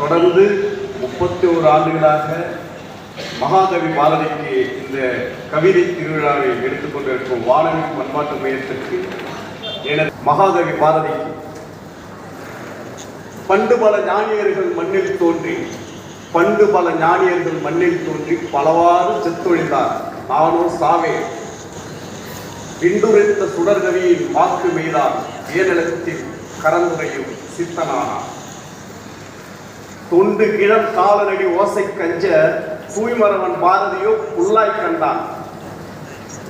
தொடர்ந்து முப்பத்தி ஒரு ஆண்டுகளாக மகாகவி பாரதிக்கு இந்த கவிதை திருவிழாவை எடுத்துக்கொண்டிருக்கும் வானவி பண்பாட்டு மையத்திற்கு எனது மகாகவி பாரதி பண்டு பல ஞானியர்கள் மண்ணில் தோன்றி பண்டு பல ஞானியர்கள் மண்ணில் தோன்றி பலவாறு செத்தொழிந்தார். நானோ சாவே. பிண்டுரைத்த சுடர்கவியின் வாக்கு மீதால் ஏனலத்தில் கரந்துரையும் சித்தனானார் தொண்டு கிழம் காலனடி ஓசை கஞ்ச தூய்மரவன் பாரதியோ புல்லாய் கண்டான்.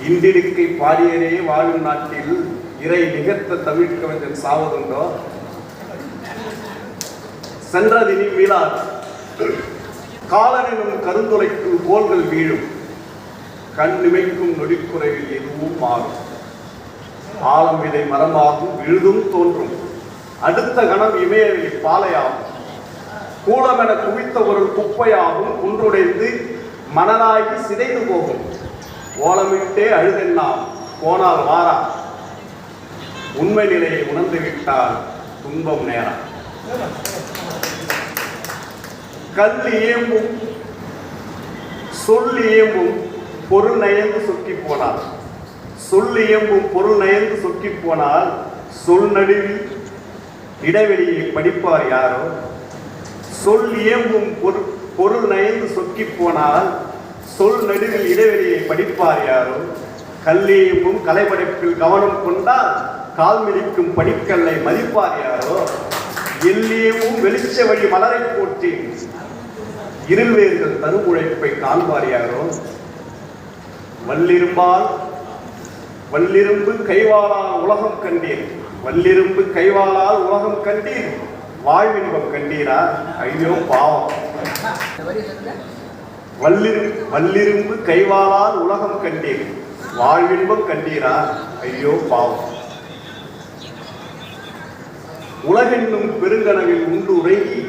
இண்டிடுக்கை பாடியரே வாழும் நாட்டில் இறை நிகர்த்த தமிழ் கவிஞன் சாவதுண்டோ? சென்றதினி மீளார். காலனும் கருந்துளைக்கு கோள்கள் வீழும். கண் நிமைக்கும் நொடிக்குறைவில் எதுவும் மாறும். ஆழம் விதை மரமாகும் விழுதும் தோன்றும். அடுத்த கணம் இமயவெளி பாலையாகும். கூலமென குவித்த ஒரு குப்பையாகும் குன்றுடைந்து மணலாகி சிதைந்து போகும். ஓலமிட்டே அழுதென்னாம் போனால் வாரா. உண்மை நிலையை உணர்ந்து விட்டால் துன்பம் நேரம் கல் இயம்பும் சொல் இயம்பும் பொருள் நயந்து சொக்கி போனால். சொல் இயம்பும் பொருள் நயந்து சொக்கி போனால் சொல் நடுவில் இடைவெளியை படிப்பார் யாரோ? சொல் ஏம்பும் பொருள் நயந்து சொக்கி போனால் சொல் நடுவில் இடைவெளியை படிப்பார் யாரோ. கல்லியம்பும் கலைப்படைப்பில் கவனம் கொண்டால் கால் மிதிக்கும் படிக்கல்லை மதிப்பார் யாரோ. எல்லியமும் வெளிச்ச வழி மலரை போற்றி இருள்வேர்கள் தரும் உழைப்பை காண்பார் யாரோ. வல்லிரும்பால் வல்லிரும்பு கைவாளால் உலகம் கண்டீர். வல்லிரும்பு கைவாளால் உலகம் கண்டீர். வாழ்வின்பம் கண்டீரா? ஐயோ பாவம். வல்லிரு வல்லிரும்பு கைவாளால் உலகம் கண்டீர். வாழ்வின்பம் கண்டீரா? ஐயோ பாவம். உலகென்னும் பெருங்கனவில் உண்டு உறங்கி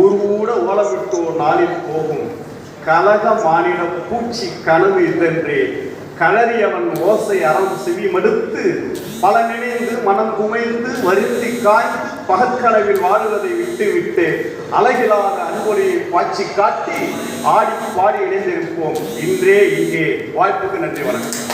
ஊர் கூட ஓலவிட்டோர் நாளில் போகும். கலக மாநில பூச்சி கனவு இதென்றே களறியவன் ஓசை அறம் செவி மடுத்து பல நினைந்து மனம் குமைந்து வருந்தி காய்ந்து பகற்கனவில் வாழுவதை விட்டு விட்டு அழகிலான அன்பொழியை பாய்ச்சி காட்டி ஆடி பாடி இணைந்திருப்போம். இன்றே இங்கே. வாய்ப்புக்கு நன்றி வணக்கம்.